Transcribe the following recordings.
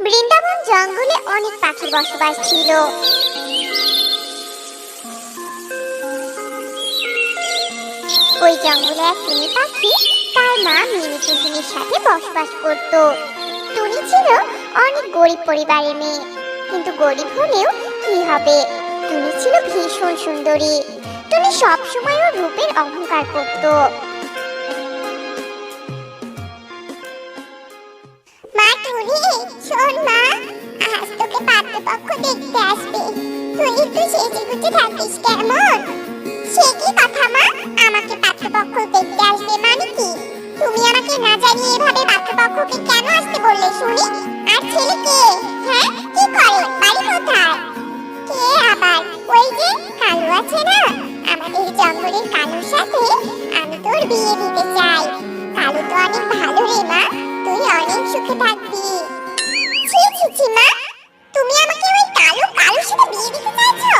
বৃন্দাবন জঙ্গলে অনেক পাখির বসবাস ছিল। ওই জঙ্গলে এক টুনি পাখি তার মা মিনি টুনটুনির সাথে বসবাস করত। টুনি ছিল অনেক গরিব পরিবারের মেয়ে, কিন্তু গরিব হলেও কি হবে? টুনি ছিল ভীষণ সুন্দরী। টুনি সবসময় ওর রূপের অহংকার করতো। শোন মা, আজ তোকে পাত্রপক্ষ দেখতে আসবে। তুই একটু সেজে গুজে থাকিস কেমন? সে কি কথা মা? আমাকে পাত্রপক্ষ দেখতে আসবে মানে কি? তুমি আমাকে না জানিয়ে এভাবে পাত্রপক্ষকে কেন আসতে বললে শুনি? আর ছেলে কে? হ্যাঁ কি করে? বাড়ি কোথায়? কে আবার? ওই যে কালু আছে না? আমাদের জঙ্গলের কালুর সাথে আমি তোর বিয়ে দিতে চাই। কালু তো অনেক ভালো রে মা। তুই অনেক সুখে থাকবি। ছি ছি ছি মা। তুমি আমাকে ওই কালু কালুর সাথে বিয়ে দিতে চাইছো?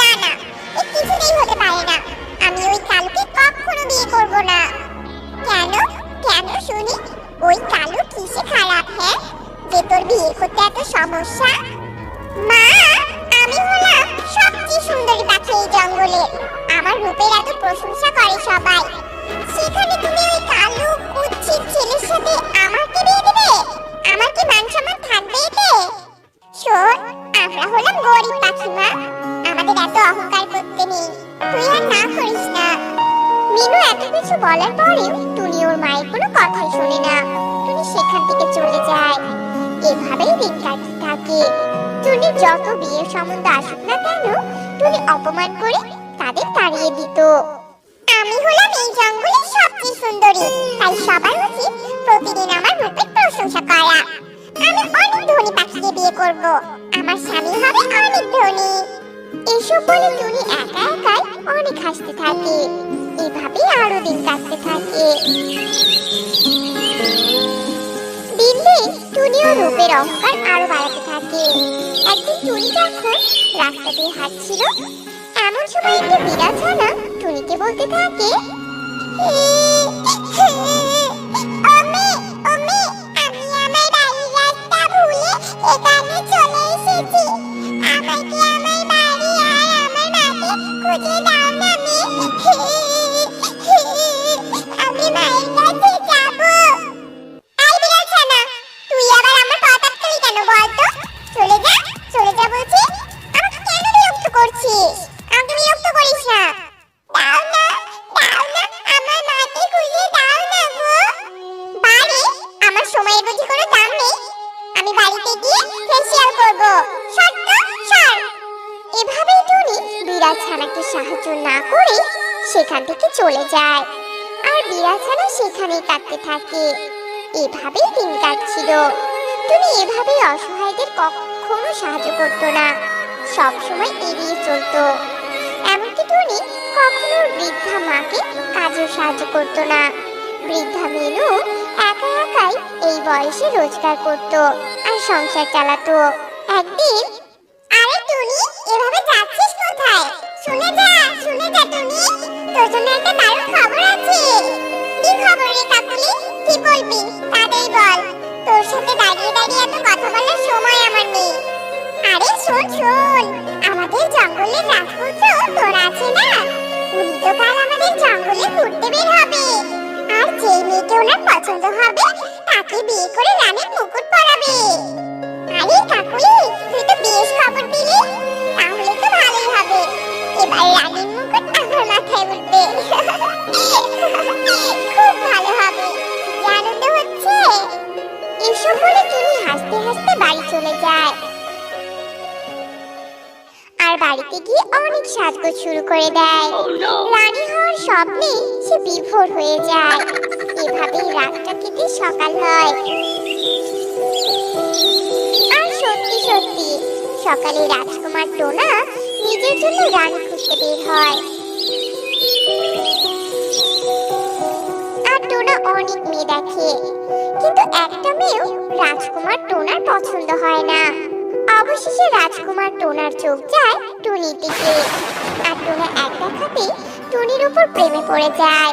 না না, এ কিছুতেই হতে পারে না। আমি ওই কালুকে কখনো বিয়ে করব না। কেন? কেন শুনি? ওই কালু কিসে খারাপ হ্যাঁ? যে তোর বিয়ে করতে এত সমস্যা? মা, আমি হলাম সবচেয়ে সুন্দরী পাখি এই জঙ্গলে। আমার রূপের এত প্রশংসা করে সবাই। সেখানে তুমি ওই কালো কুচ্ছিত ছেলের সাথে আমাকে বিয়ে দেবে? আমার কি মান সম্মান থাকবে এতে শোন, আমরা হলাম গরিব পাখি মা আমাদের এত অহংকার করতে নেই। তুই আর না করিস না। মিনু এত কিছু বলার পরেও টুনি ওর মায়ের কোনো কথাই শোনে না। টুনি সেখান থেকে চলে যায়। এভাবেই দিন কাটতে থাকে। টুনি যত বিয়ের সম্বন্ধ আসুক না কেন, টুনি অপমান করে তাদের তাড়িয়ে দিত। আমি হলাম এই জঙ্গলের সুন্দরী। তাই সবার উচিত প্রতিদিন আমার রূপের প্রশংসা করা। আমি অনেক ধনী পাখিকে বিয়ে করব। আমার স্বামী হবে অনেক ধনী। এসব বলে টুনি একা একাই অনেক হাসতে থাকে। এভাবেই আরও দিন কাটতে থাকে। দিন দিন টুনিও রূপের অহংকার আরও বাড়াতে থাকে। একদিন টুনি যখন রাস্তা দিয়ে হাঁটছিল এমন সময় একটা বিড়াল ছানা টুনিকে বলতে থাকে 嘿 嘿 কখনো সাহায্য করত না। সব সময় এড়িয়ে চলত। এমনকি টুনি কখনো বৃদ্ধা মাকে কাজেও সাহায্য করত না। বৃদ্ধা মেনু একা একাই এই বয়সে রোজগার করত আর সংসার চালাতো। একদিন ওনার পছন্দ হবে, তাকে বিয়ে করে রানীর মুকুট পরাবে। আরে কাকুলি, তুই তো বেশ খবর দিলি। তাহলে তো ভালোই হবে। এবার রানীর মুকুট আমার মাথায় উঠবে। খুব ভালো হবে। আনন্দ হচ্ছে, এসব বলে টুনি হাসতে হাসতে বাড়ি চলে যায়। আর বাড়িতে গিয়ে অনেক সাজগোজ শুরু করে দেয়। রানী হওয়ার স্বপ্নে সে বিভোর হয়ে যায়। এভাবেই রাতটা কেটে সকাল হয়। আর সত্যি সত্যি, সকালে রাজকুমার টোনা নিজের জন্য রানী খুঁজতে বের হয়। আর টোনা অনেক মেয়ে দেখে, কিন্তু একটা মেয়েও রাজকুমার টোনার পছন্দ হয় না। অবশেষে রাজকুমার টোনার চোখ যায় টুনির দিকে। আর টোনা এক দেখাতে টুনির উপর প্রেমে পড়ে যায়।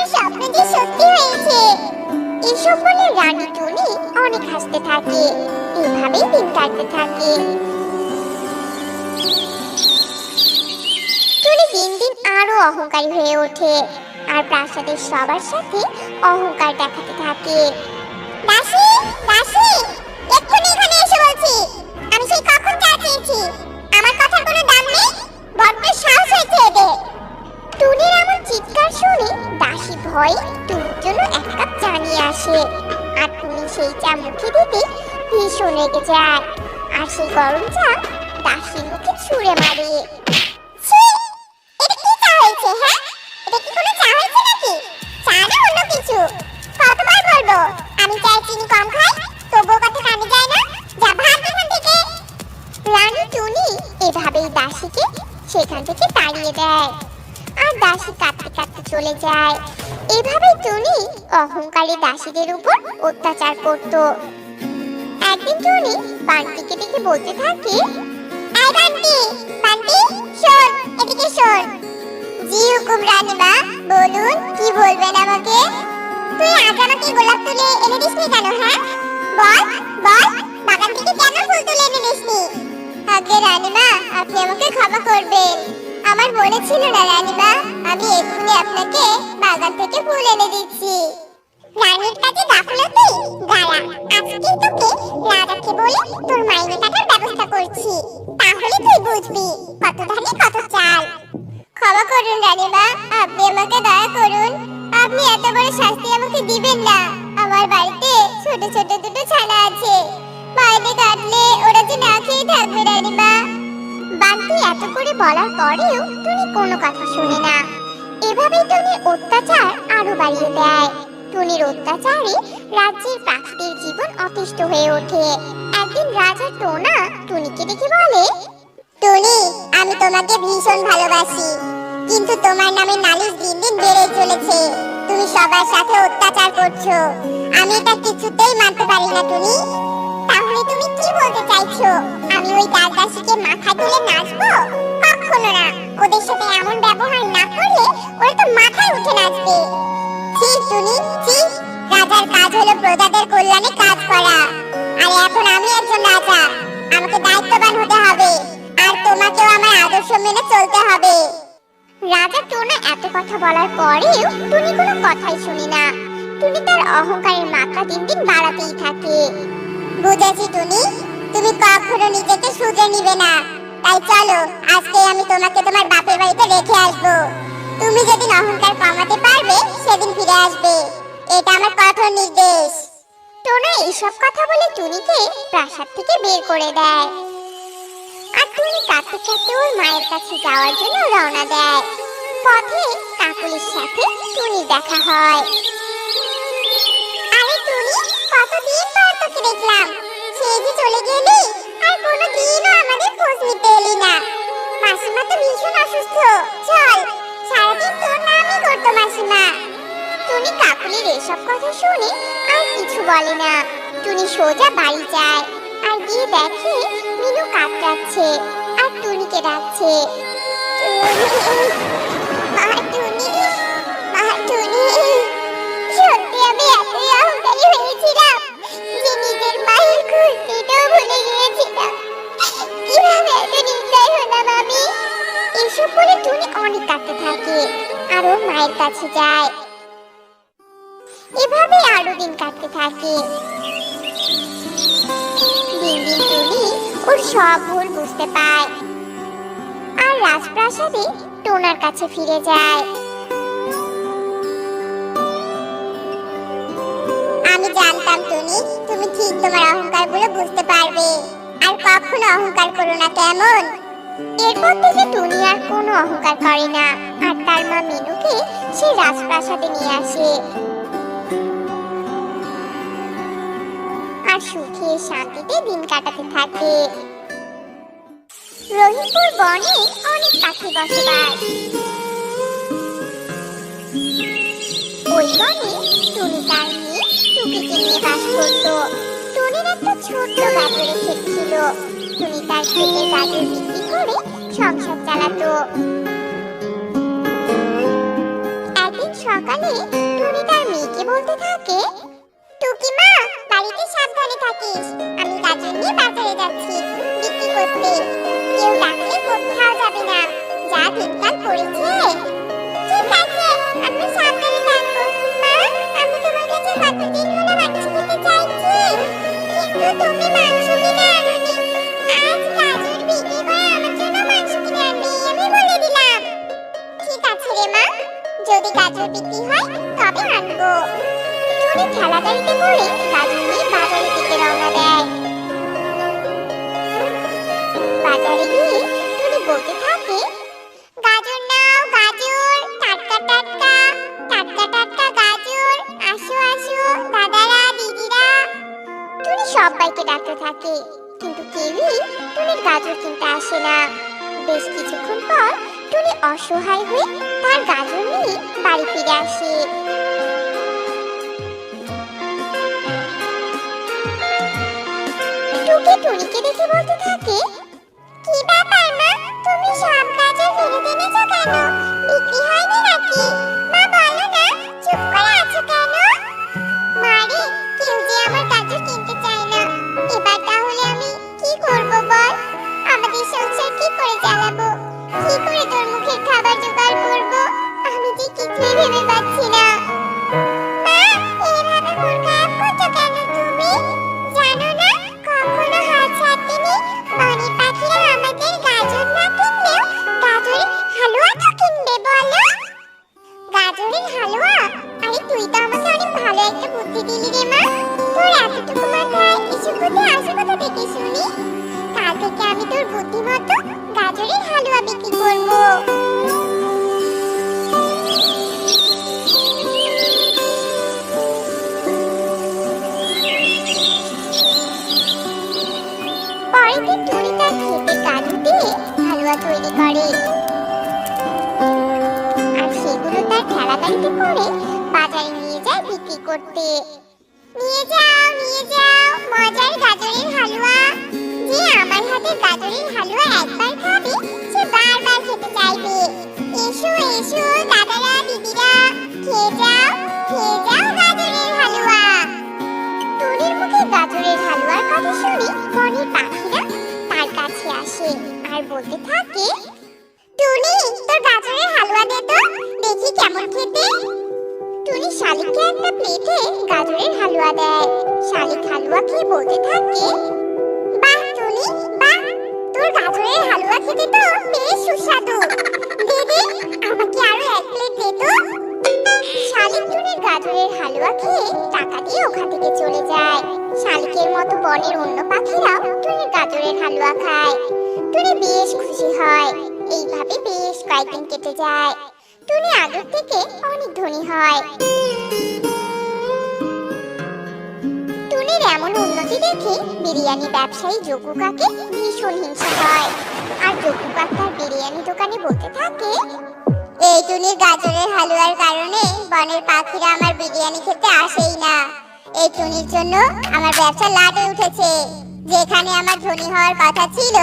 আমার স্বপ্ন যে সত্যি হয়েছে। এসব বলে রানী টুনি অনেক হাসতে থাকে। এভাবেই দিন কাটতে থাকে। টুনি দিন দিন আরও অহংকারী হয়ে ওঠে আর প্রাসাদের সবার সাথে অহংকার দেখাতে থাকে। দাসী দাসী, এক্ষুনি এখানে এসে বলছি। রেগে যায়। আর সেই গরম চা দাসীর মুখে ছুঁড়ে মারে। হ্যাঁ? আমি চায়ে চিনি তবুও কথা কানে যায় না। যা ভাগ দাসীকে সেখান থেকে তাড়িয়ে দেয়। আর দাসী কাঁদতে কাঁদতে চলে যায়। এভাবেই টুনি অহংকারী দাসীদের উপর অত্যাচার করত। টুনি বান্টিকে দেখে বলতে থাকে এই বান্টি বান্টি, শোন, এদিকে শোন। জি হুকুম রানীমা বলুন কি বলবেন আমাকে? তুই আজ আমাকে গোলাপ তুলে এনে দিসনি কেন হ্যাঁ? বল বল, বাগান থেকে কেন ফুল তুলে এনে দিসনি? আগে রানীমা আপনি আমাকে ক্ষমা করবেন। আমার মনে ছিল না রানীমা আমি এক্ষুনি আপনাকে বাগান থেকে ফুল এনে দিচ্ছি। রানীর কাছে গাফলতি গায়া আজকে তোকে রাজাকে বলে তোর মাইনে টাকার ব্যবস্থা করছি। তাহলে তুই বুঝবি কত ধানে কত ক্ষমা করুন রানীমা, আপনি আমাকে দয়া করুন। আপনি এত বড় শাস্তি আমাকে দিবেন না। আমার বাড়িতে ছোট ছোট দুটো ছানা আছে। মাইনে কাটলে ওরা যে না খেয়ে থাকবে রানীমা। বলার পরেও টুনি কোনো কথা শুনে না। এভাবেই টুনির অত্যাচার আরও বাড়িয়ে দেয়। টুনির অত্যাচারে রাজ্যের প্রাকৃতিক জীবন অতিষ্ঠ হয়ে ওঠে। একদিন রাজা টোনা টুনিকে দেখে বলে, টুনি, আমি তোমাকে ভীষণ ভালোবাসি, কিন্তু তোমার নামে নালিশ দিন দিন বেড়ে চলেছে। তুমি সবার সাথে অত্যাচার করছ। আমি এটা কিছুতেই মানতে পারি না, টুনি। তাহলে তুমি কি বলতে চাইছো? আমি ওই দাসদাসীকে মাথা তুলে নাচবো? কখনো ওদের সাথে এমন ব্যবহার না করলে ওরা তো মাথায় উঠে নাচবে। ছি, টুনি, ছি। রাজার কাজ হলো প্রজাদের কল্যাণে কাজ করা। আর এখন আমি একজন রাজা। আমাকে দায়িত্ববান হতে হবে। আর তোমাকেও আমার আদর্শ মেনে চলতে হবে। রাজা টোনা এত কথা বলার পরেও টুনি কোনো কথাই শুনি না। টুনি তার অহংকারের মাত্রা দিন দিন বাড়াতেই থাকে। বুঝেছি টুনি। তুমি কখনো নিজেকে শুধরে নিবে না। তাই চলো, আজকে আমি তোমাকে তোমার বাপের বাড়িতে রেখে আসব। তুমি যেদিন অহংকার কমাতে পারবে, সেদিন ফিরে আসবে। এটা আমার কঠোর নির্দেশ। টোনা এইসব কথা বলে টুনিকে প্রাসাদ থেকে বের করে দেয়। আর টুনি কাঁদতে কাঁদতে ওর মায়ের কাছে যাওয়ার জন্য রওনা দেয়। পথে কাকুলির সাথে টুনি দেখা হয়। আরে টুনি, কতদিন পর তোকে দেখলাম? সেই চলে গেলি? আর কোনো দিনও আমাদের খোঁজ নিতে এলি না। মাসিমা তো ভীষণ অসুস্থ। চল, সারাদিন তোর নামই করতো মাসিমা। টুনি কাকুলির এসব কথা শুনে আর কিছু বলে না। টুনি সোজা বাড়ি যায়। আর গিয়ে দেখে মিনু কাতরাচ্ছে আর টুনিকে ডাকছে। মা, টুনি মা, টুনি। টুনি অনেক কাঁদতে থাকে আর মায়ের কাছে যায়। এভাবে আরও দিন কাটতে থাকে। দিন দিন টুনি ওর সব ভুল বুঝতে পায়। আর রাজপ্রাসাদে টোনার কাছে ফিরে যায়। আমি জানতাম টুনি, তুমি ঠিক তোমার অহংকারগুলো বুঝতে পারবে। আর কখনো অহংকার করো না কেমন? এরপর থেকে টুনি আর কোনো অহংকার করে না। আর তার মা মিনুকে সে রাজপ্রাসাদে নিয়ে আসে। আর সুখে শান্তিতে দিন কাটাতে থাকে। রহিমপুর বনে অনেক পাখি বসবাস। ওই বনে টুনি তার মেয়ে টুকিকে নিয়ে বাস করত। টুনির একটা ছোট্ট গাজরের ক্ষেত ছিল টুনি তার ক্ষেতের গাজর সংসার চালাতো। একদিন সকালে টুনি তার মেয়েকে বলতে থাকে, টুকি মা, বাড়িতে সাবধানে থাকিস। আমি গাজর নিয়ে বাজারে যাচ্ছি, বিক্রি করতে। কেউ ডাকলে কোথাও যাবে না। যা দিনকাল পড়েছে। তুমি মাংস কিনে? যদি গাজর বিক্রি হয়, তবে আনব। টুনি ঠেলা গাড়িতে করে গাজর দিকে রওনা দেয়। বাজারে গিয়ে বলতে থাকে, গাজর নাও, গাজর, টাটকা টাটকা টাটকা টাটকা গাজর, আসো আসো, দাদারা, দিদিরা। টুনি সবাইকে ডাকতে থাকে, কিন্তু কেউই টুনির গাজর কিনতে আসে না। বেশ কিছুক্ষণ পর টুনি অসহায় হয়ে তার গাজর নিয়ে বাড়ি ফিরে আসে। টুনিকে দেখে বলতে থাকে, কি ব্যাপার মা? তুমি সব কেন? বিক্রি হয়নি নাকি? করতে নিয়ে যাও নিয়ে যাও প্লেটে গাজরের হালুয়া দেয়। শালিক হালুয়া খেয়ে বলতে থাকে, বাহ, টুনি, বাহ, তোর গাজরের হালুয়া খেতে তো বেশ সুস্বাদু। দে আমাকে আরও এক প্লেট দে তো। শালিক টুনির গাজরের হালুয়া খেয়ে টাকা দিয়ে ওখান থেকে চলে যায়। শালিকের মতো বনের অন্য পাখিরাও টুনির গাজরের হালুয়া খায়। টুনি বেশ খুশি হয়। এইভাবে বেশ কয়েকদিন কেটে যায়। টুনি আগের থেকে অনেক ধনী হয়। টুনির এমন উন্নতি দেখে বিরিয়ানি ব্যবসায়ী যোগু কাকে ভীষণ হিংসা হয় আর যোগু তার বিরিয়ানি দোকানে বলতে থাকে, এই টুনির গাজরের হালুয়ার কারণে বনের পাখিরা আমার বিরিয়ানি খেতে আসেই না। এই টুনির জন্য আমার ব্যবসা লাটে উঠেছে। যেখানে আমার ধনী হওয়ার কথা ছিল,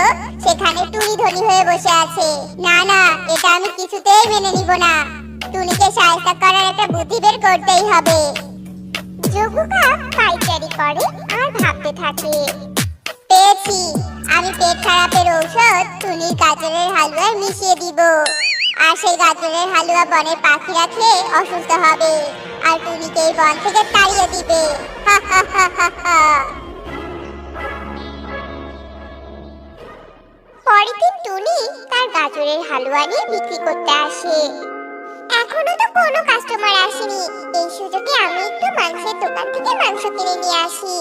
সেখানে টুনি ধনী হয়ে বসে আছে। না না, এটা আমি কিছুতেই মেনে নিব না। টুনিকে সাহায্য করার একটা বুদ্ধি বের করতেই হবে। যোগুকা পাইচারি করে আর ভাবতে থাকে। পেয়েছি, আমি পেট খারাপের ঔষধ টুনির গাজরের হালুয়ায় মিশিয়ে দিব। আর সেই গাজরের হালুয়া বনের পাখিরা খেয়ে অসুস্থ হবে। আর টুনিকে এই বন থেকে তাড়িয়ে দিবে। হা হা। পরের দিন টুনি তার গাজরের হালুয়া নিয়ে বিক্রি করতে আসে। এখনও তো কোনো কাস্টমার আসেনি। এই সুযোগে আমি একটু মাংসের দোকান থেকে মাংস কিনে নিয়ে আসি।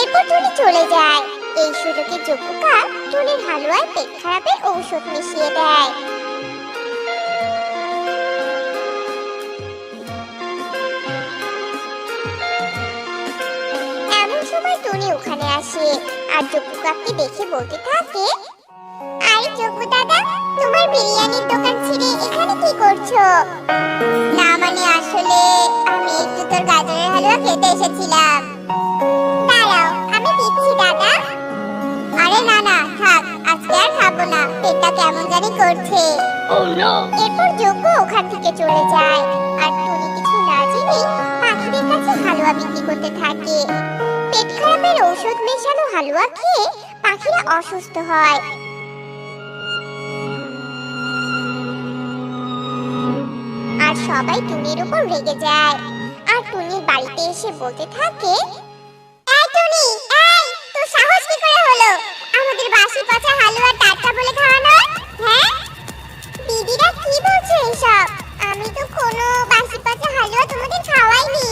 এরপর টুনি চলে যায়। এই সুযোগে যোগ্যকা টুনির হালুয়ায় পেট খারাপের ঔষধ মিশিয়ে দেয়। সময় টুনি ওখানে আসে। আর কাককে দেখে বলতে থাকে আরে যোগ্য দাদা তোমার বিরিয়ানির দোকান ছেড়ে এখানে কি করছ? না মানে আসলে আমি একটু তোর গাজরের হালুয়া খেতে এসেছিলাম। দাঁড়াও আমি দিচ্ছি দাদা। আরে না না থাক আজকে আর খাব না। পেটটা কেমন জানি করছে। Oh এরপর যোগ্য ওখান থেকে চলে যায়। আর টুনি কিছু না জেনে পাখিদের কাছে হালুয়া বিক্রি করতে থাকে। পেট খারাপের ঔষধ মেশানো হালুয়া খেয়ে পাখিরা অসুস্থ হয়। আর সবাই টুনির উপর রেগে যায়। আর টুনি বাড়িতে এসে বলতে থাকে, এই টুনি, এই, তোর সাহস কি করে হলো? আমাদের বাসি পচা হালুয়া টাটকা বলে খাওয়ানো হ্যাঁ? দিদিরা কি বলছো এসব? আমি তো কোনো বাসি পচা হালুয়া তোমাদের খাওয়াইনি।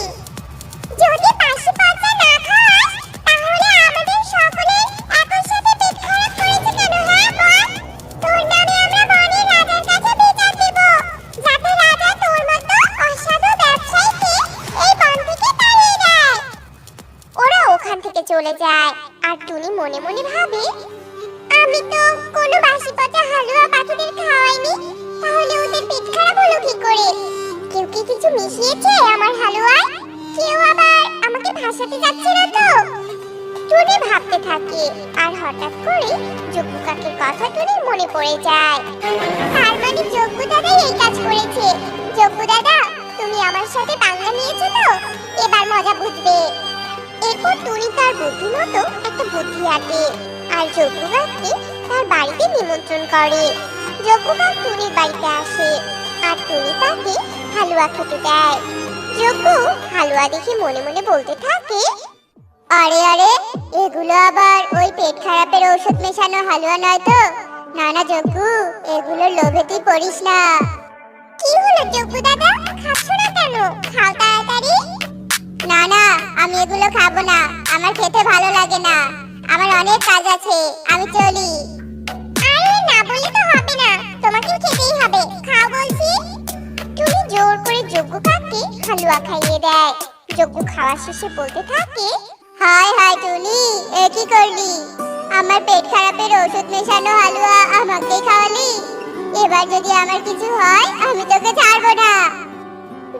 যজ্ঞবাগকে তার বাড়িতে নিমন্ত্রণ করে। যজ্ঞবাগ টুনির বাড়িতে আসে আর টুনি তাকে হালুয়া খেতে দেয়। যজ্ঞ হালুয়া দেখে মনে মনে বলতে থাকে, আরে আরে, এগুলো আবার ওই পেট খারাপের ঔষধ মেশানো হালুয়া নয় তো? না না, যজ্ঞ, এগুলো লোভে তুই পড়িস না। কি হলো যজ্ঞ দাদা? খাচ্ছ না কেন? খাও তাড়াতাড়ি। না না, আমি এগুলো খাব না। আমার খেতে ভালো লাগে না। আমার অনেক কাজ আছে আমি চলি। আরে না বললে তো হবে না তোমাকে খেতেই হবে। খাও বলছি। তুমি জোর করে যোগ্য কাককে হালুয়া খাইয়ে দেয়। যোগ্য খাওয়া শেষে বলতে থাকে হাই হাই টুনি এ কি করলি? আমার পেট খারাপের ওষুধ মেশানো হালুয়া আমাকে খাওয়ালি? এবার যদি আমার কিছু হয় আমি তোকে ছাড়বো না।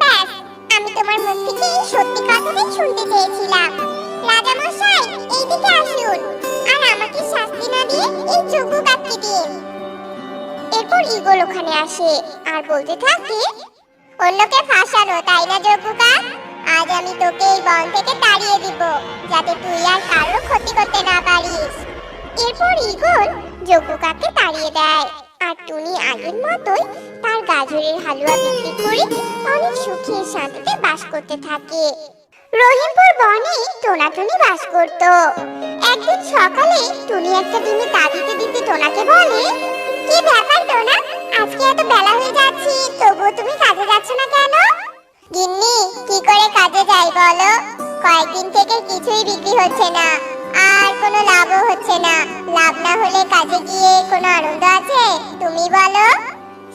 ব্যাস আমি তোমার মুখ থেকে সত্যি কথাটাই শুনতে চেয়েছিলাম। রাজা মশাই আসুন। আর আমাকে শাস্তি না দিয়ে এই যোগ্য কাটকে দিন। এরপর ইগল ওখানে আসে আর বলতে থাকে অন্যকে ফাঁসানো, তাই না যোগ্য কাক আজ আমি তোকে এই বন থেকে তাড়িয়ে দিব, যাতে তুই আর কারোর ক্ষতি করতে না পারিস। এরপর ইগল যোগ্য কাককে তাড়িয়ে দেয়। আর টুনি আগের মতোই তার গাজরের হালুয়া বিক্রি করে অনেক সুখে শান্তিতে বাস করতে থাকে। রহিমপুর বনে টোনাটুনি বাস করত। একদিন সকালে টুনি একটা ডিমে তা দিতে দিতে টোনাকে বলে, কি ব্যাপার টোনা? আজকে এত বেলা হয়ে যাচ্ছে, তবুও তুমি কাজে যাচ্ছ না কেন? গিন্নি, কি করে কাজে যাই বলো? কয়েকদিন থেকে কিছুই বিক্রি হচ্ছে না, আর কোনো লাভও হচ্ছে না। লাভ না হলে কাজে গিয়ে কোনো আনন্দ আছে? তুমি বলো।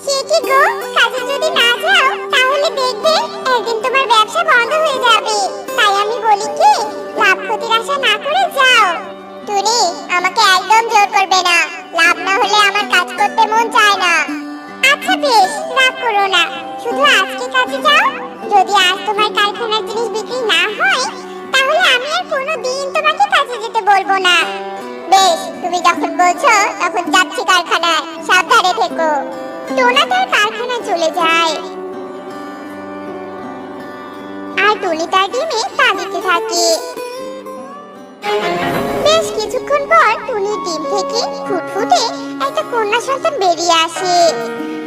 সে গো, কাজে যদি না যাও, তাহলে দেখবে একদিন তোমার ব্যবসা বন্ধ হয়ে যাবে। তাই আমি বলি কি, লাভ ক্ষতির আশা না করে যাও। টুনি, আমাকে একদম জোর করবে না। লাভ না হলে আমার কাজ করতে মন চায় না। আচ্ছা বেশ, রাগ করো না। শুধু আজকে কাজে যাও। যদি আজ তোমার কারখানার জিনিস বিক্রি না হয়, তাহলে আমি আর কোনো দিন তোমাকে কাজে যেতে বলব না। বেশ, তুমি যখন বলছো, তখন যাচ্ছি কারখানায়। সাবধানে থেকো। টোনা তার কারখানায় চলে যায়। আর টুনি তার ডিমে তা দিতে থাকে। বেশ কিছুক্ষণ পর টুনির ডিম থেকে ফুটফুটে একটা কন্যা সন্তান বেরিয়ে আসে।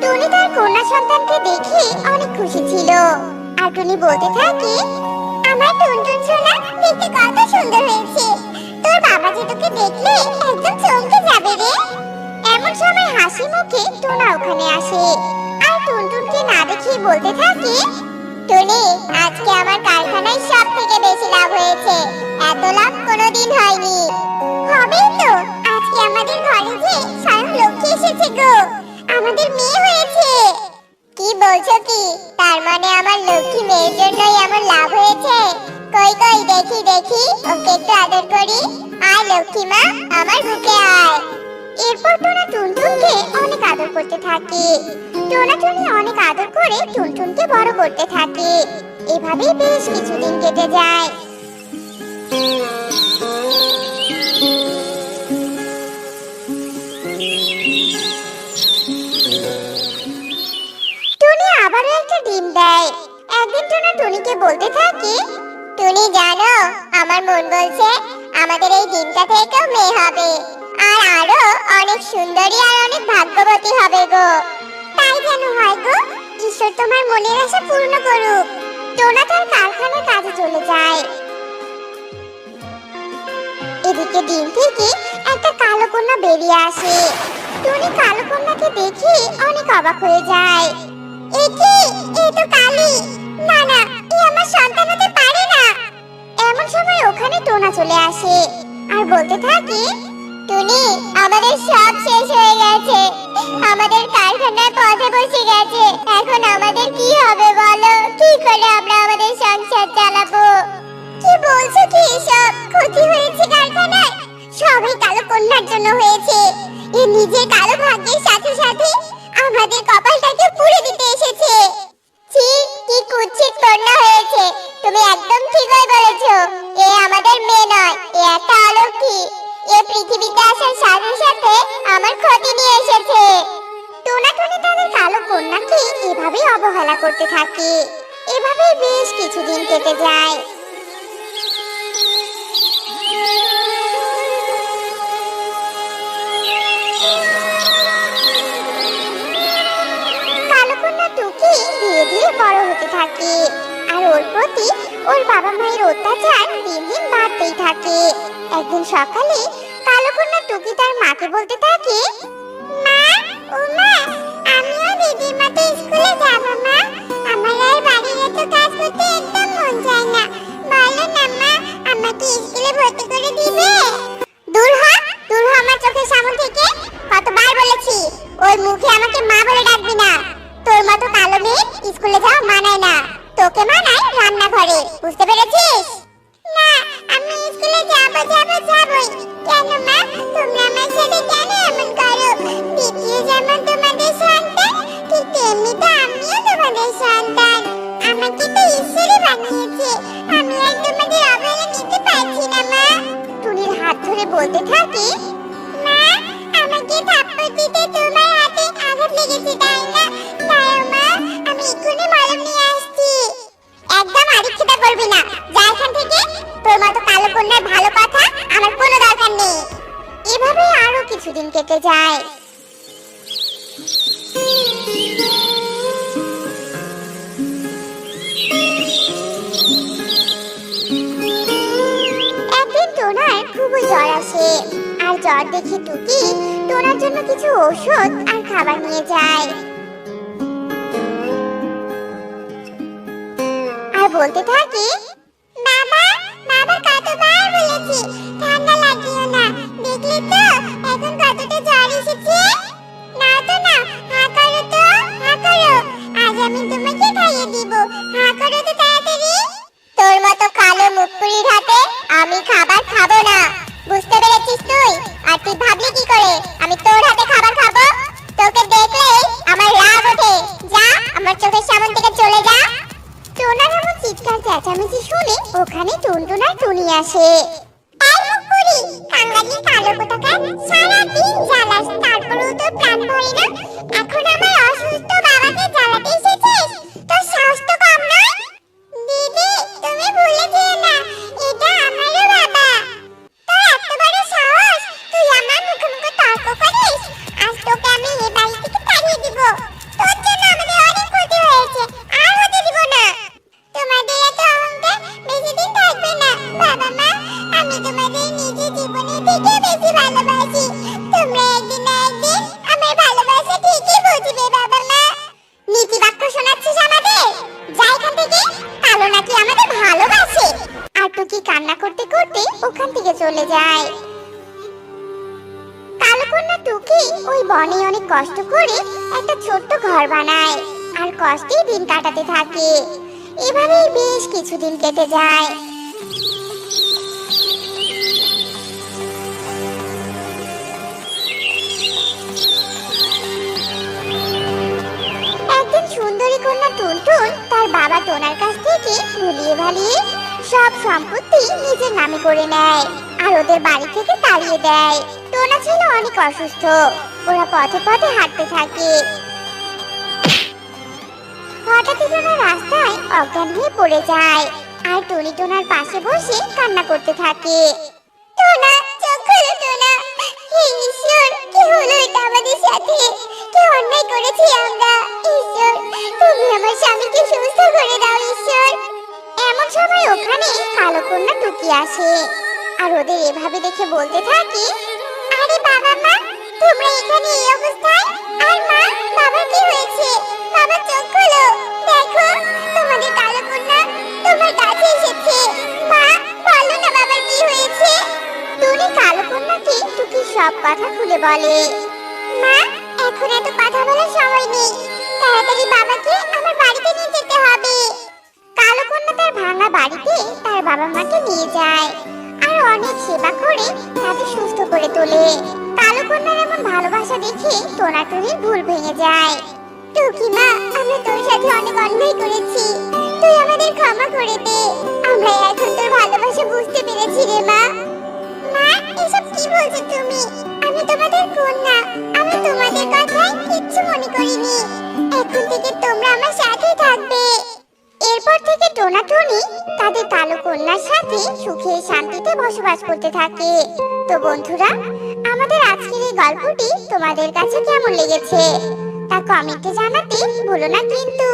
টুনি তার কন্যা সন্তানকে দেখে অনেক খুশি ছিল। আর টুনি বলতে থাকে, আমার টুনটুন সোনা দেখতে কত সুন্দর হয়েছে। তোর বাবা যে তোকে দেখলে একদম চমকে হাসি মুখে টোনা ওখানে আসে। আর টুনটুনকে না দেখে বলতে থাকে, টুনি, আজকে আমার কারখানায় সব থেকে বেশি লাভ হয়েছে। এত লাভ কোনোদিন হয়নি। হবেই তো, আজকে আমাদের ঘরে যে স্বয়ং লক্ষ্মী এসেছে গো। আমাদের মেয়ে হয়েছে। কি বলছো কি? তার মানে আমার লক্ষ্মী মেয়ের জন্যই আমার লাভ হয়েছে? কই কই, দেখি দেখি, ওকে একটু আদর করি। আয় লক্ষ্মী মা, আমার বুকে আয়। এরপর টোনা টুনটুনকে অনেক আদর করতে থাকে। টোনা টুনি অনেক আদর করে টুনটুনকে বড় করতে থাকে। এভাবেই বেশ কিছুদিন কেটে যায়। টুনি আবারও একটা ডিম দেয়। একদিন টোনা টুনিকে বলতে থাকে, টুনি জানো, আমার মন বলছে আমাদের এই ডিমটা থেকেও মেয়ে হবে। আর আরও অনেক সুন্দরী আর অনেক ভাগ্যবতী হবে গো। তাই যেন হয় গো ঈশ্বর তোমার মনের আশা পূর্ণ করুক। টোনা তার কারখানার কাজে চলে যায়। এদিকে ডিম থেকে একটা কালো কন্যা বেরিয়ে আসে। টুনি কালো কন্যাকে দেখে অনেক অবাক হয়ে যায়। এ কি? এ তো কালি। না না, এ আমার সন্তান হতে পারে না। এমন সময় ওখানে টোনা চলে আসে। আর বলতে থাকে টুনি, আমাদের সব শেষ হয়ে গেছে। আমাদের কারখানায় পথে বসে গেছে। এখন আমাদের কি হবে বলো? কি করে আমরা আমাদের সংসার চালাবো? কি বলছো কি এসব? ক্ষতি হয়েছে কারখানায়? সবই কালো কন্যার জন্য হয়েছে। এ নিজের কালো ভাগ্যের সাথে সাথে আমাদের কপালটাকে পুড়ে দিতে এসেছে। ছি, কি কুৎসিত কন্যা হয়েছে। তুমি একদম ঠিকই বলেছ। এ আমাদের মেয়ে নয়, এ একটা অলক্ষী এ পৃথিবীতে আসার সাথে সাথে আমার ক্ষতি নিয়ে এসেছে। টোনাটুনি তাদের কালো কন্যাকে এভাবেই অবহেলা করতে থাকে। এভাবেই বেশ কিছুদিন কেটে যায়। বড় হতে থাকে আর ওর প্রতি ওর বাবা মায়ের অত্যাচার দিন দিন বাড়তেই থাকে। একদিন সকালে কালকন্যা টুকি তার মাকে বলতে থাকে? মা, ও মা, আমিও দিদির মতো স্কুলে যাব, মা। আমার আর বাড়ির এত কাজ করতে একদম মন চায় না। বলো না, মা, আমাকে স্কুলে ভর্তি করে দিবে? দূর হ দূর হ আমার চোখের সামনে থেকে কতবার বলেছি, ওই মুখে আমাকে মা বলে ডাকবি না। তোর মতো কালো মেয়ে স্কুলে যাওয়া মানায় না। তোকে মানায় রান্নাঘরে, বুঝতে পেরেছিস? না, আমি স্কুলে যাব যাব, যাবই। কেন মা? তোমরা আমার সাথে কেন এমন করো? দ্বিতীয় যেমন তোমাদের সন্তান, ঠিক তেমনি তো আমিও তোমাদের সন্তান। আমাকে তো ঈশ্বরই বানিয়েছে। আমি বলতে থাকে কন্যার ভালো কথা, আমার কোনো দরকার নেই। এভাবে আরও কিছুদিন কেটে যায়। খুবই আসে, আর জ্বর টুকি জন্য কিছু যায়। আর বলতে থাকে ঘর বানায় আর কষ্টেই দিন কাটাতে থাকে। এভাবেই বেশ কিছুদিন কেটে যায়। একদিন সুন্দরী তার বাবা টোনার কাছ থেকে ভুলিয়ে ভালিয়ে সব সম্পত্তি নিজের নামে করে নেয় আর ওদের বাড়ি থেকে তাড়িয়ে দেয়। টোনা ছিল অনেক অসুস্থ। ওরা পথে পথে হাঁটতে থাকে। হঠাৎই টোনা রাস্তায় অজ্ঞান হয়ে পড়ে যায়। আর টুনি টোনার পাশে বসে কান্না করতে থাকে। হে ঈশ্বর, কি হলো এটা আমাদের সাথে? কি অন্যায় করেছি আমরা? ঈশ্বর, তুমি আমার স্বামীকে সুস্থ করে দাও, ঈশ্বর। এমন সময় ওখানে কালো কন্যা টুকি আসে। আর ওদের এভাবে দেখে বলতে থাকে, আরে বাবা মা তোমরা এখানে এই অবস্থায়? মা, বাবা কি হয়েছে? বাবা চোখ খোলো। দেখো, তোমাদের কালো কাছে এসেছে। মা, বলো না বাবার হয়েছে? টুনি কালো কন্যাকে টুকি সব কথা বলে। মা, এখন কথা বলার সময় নেই। তাড়াতাড়ি বাবাকে আমার বাড়িতে নিয়ে যেতে হবে। কালো তার ভাঙা বাড়িতে তার বাবা মাকে নিয়ে যায়। আর অনেক সেবা করে তাদের সুস্থ করে তোলে। কন্যার এমন ভালোবাসা দেখে টোনাটুনির ভুল ভেঙে যায়। টুকি মা, আমরা তোর সাথে অনেক অন্যায় করেছি। তুই আমাদের ক্ষমা করে দে। আমরা এখন তোর ভালোবাসা বুঝতে পেরেছি রে মা। মা, এসব কি বলছো তুমি? আমি তোমাদের কন্যা। আমি তোমাদের কথায় কিচ্ছু মনে করিনি। এখন থেকে তোমরা আমার সাথে থাকবে। এরপর থেকে টোনা টনি তাদের কালো কন্যার সাথে সুখে শান্তিতে বসবাস করতে থাকে। তো বন্ধুরা আমাদের আজকের এই গল্পটি তোমাদের কাছে কেমন লেগেছে তা কমেন্টে জানাতে ভুলো না কিন্তু।